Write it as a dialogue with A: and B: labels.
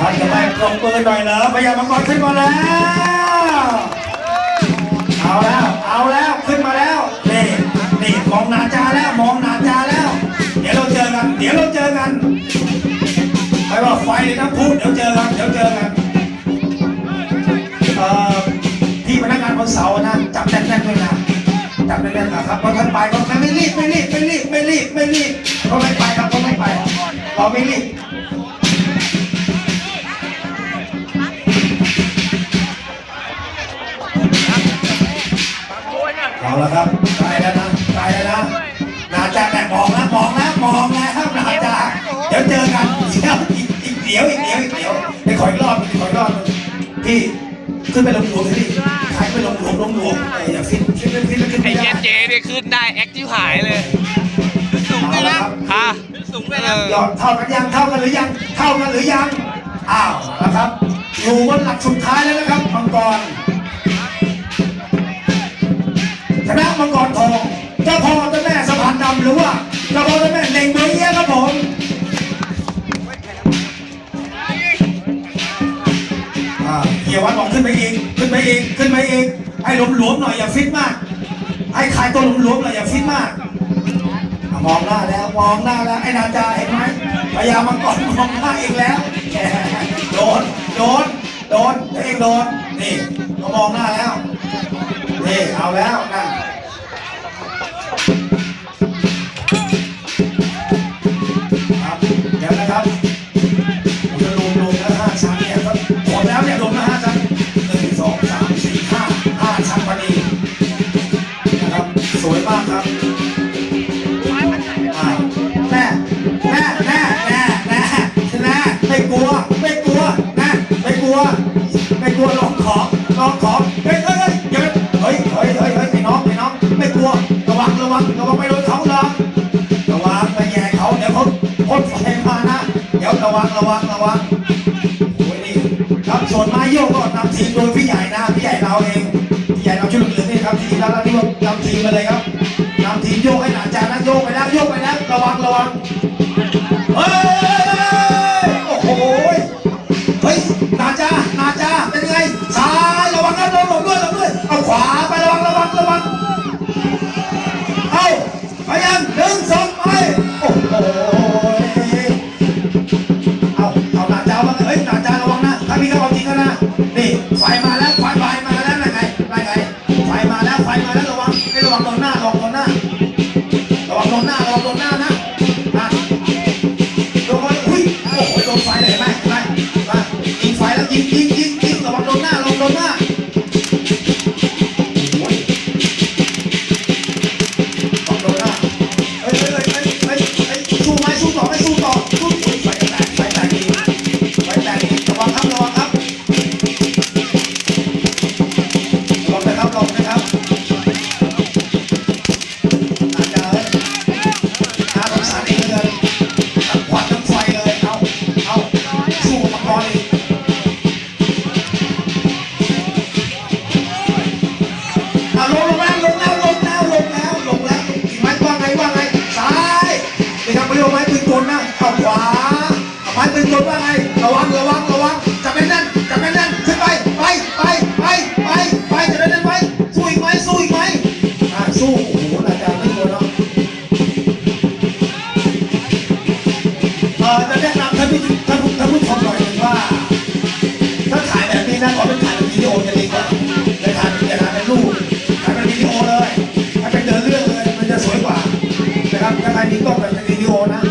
A: ท่านจะไปปรบมือหน่อยเหรอพยายามมังกรขึ้นมาแล้ว เอาแล้ว เอาแล้วขึ้นมาแล้วนี่นี่มองหนาจาแล้วมองหนาจาแล้ว เดี๋ยวเราเจอกัน เดี๋ยวเราเจอกันไม่ว่าไฟหรือน้ำพุเดี๋ยวเจอกันเดี๋ยวเจอกันเอ่อพี่พนักงานบนเสานะจับแน่นๆด้วยนะจับแน่นๆนะครับเพราะท่านไปก็ไม่รีบไม่รีบไม่รีบไม่รีบไม่รีบก็ไม่ไปครับก็ไม่ไปเราไม่รีบ เอาละครับไปแล้วนะไปแล้วนะนาจาแต่มองนะมองนะมองนะครับนาจาเดี๋ยวเจอกันเดี๋ยวอีกอีกเดี๋ยวอีกเดี๋ยวอีกเดี๋ยวไปขออีกรอบหนึ่งขออีกรอบหนึ่งพี่ขึ้นไปลงหลวงสิพี่ใครไปลงหลวงลงหลวงไอ้อย่าฟิตฟิตฟิตขึ้น
B: ไอ้
A: ไม่
B: เจ
A: ได้
B: เจเนี่ยขึ้นได้แอคที่หายเลย
A: เอาละครับ
B: ฮะ
C: สูงเลย
B: เอ
C: นะ
B: อ
A: ยอดเท่ากันยังเท่ากันหรือยังเท่ากันหรือยังอ้าวนะครับอยู่บนหลักสุดท้ายแล้วนะครับมังกรคณะ มังกรทองเจ้าพ่อเจ้าแม่สะพานดำหรือว่าเจ้าพ่อเจ้าแม่เน่งเบยเยี่ยครับผมเฮียวัดบอกขึ้นไปเองขึ้นไปเองขึ้นไปเองให้หลวมๆหน่อยอย่าฟิตมากให้ขายตัวหลวมๆหน่อยอย่าฟิตมากมองหน้าแล้วมองหน้าแล้วไอ้นาจาเห็นไหมพยามังกรมองหน้าอีกแล้วโดนโดนโดนตัวเองโดนนี่เขามองหน้าแล้วนี่เอาแล้วนั่น วระวังระวังระวังโอ้ยนี่ครับส่วนมาโยกก็นำทีมโดยพี่ใหญ่นะพี่ใหญ่เราเองพี่ใหญ่เราชุดเหลืองนี่ครับทีมแล้วนี่ว่านำทีมมาเลยครับนำทีมโยกให้หนาจานะโยกไปแล้วโยกไปแล้วระวังระวัง ยิง เอาไม้ปืนว่าไง ระวัง ระวัง ระวัง จับแน่นๆจับแน่นๆขึ้นไป ไป ไป ไป ไป ไปจับแน่นๆไว้สู้อีกไหมสู้อีกไหมอะสู้ โอ้โหอาจารย์ไม่กลัวเนาะเอ่อจะแนะนำท่านผู้ท่านผู้ท่านผู้ชมหน่อยหนึ่งว่า ถ้าถ่ายแบบนี้นะขอเป็นถ่ายเป็นวิดีโอจะดีกว่าเลยถ่ายเป็นอย่าถ่ายเป็นรูปถ่ายเป็นวิดีโอเลยให้เป็นเดินเรื่องเลย มันจะสวยกว่า นะครับ ถ้าใครมีกล้องแบบเป็นวิดีโอนะ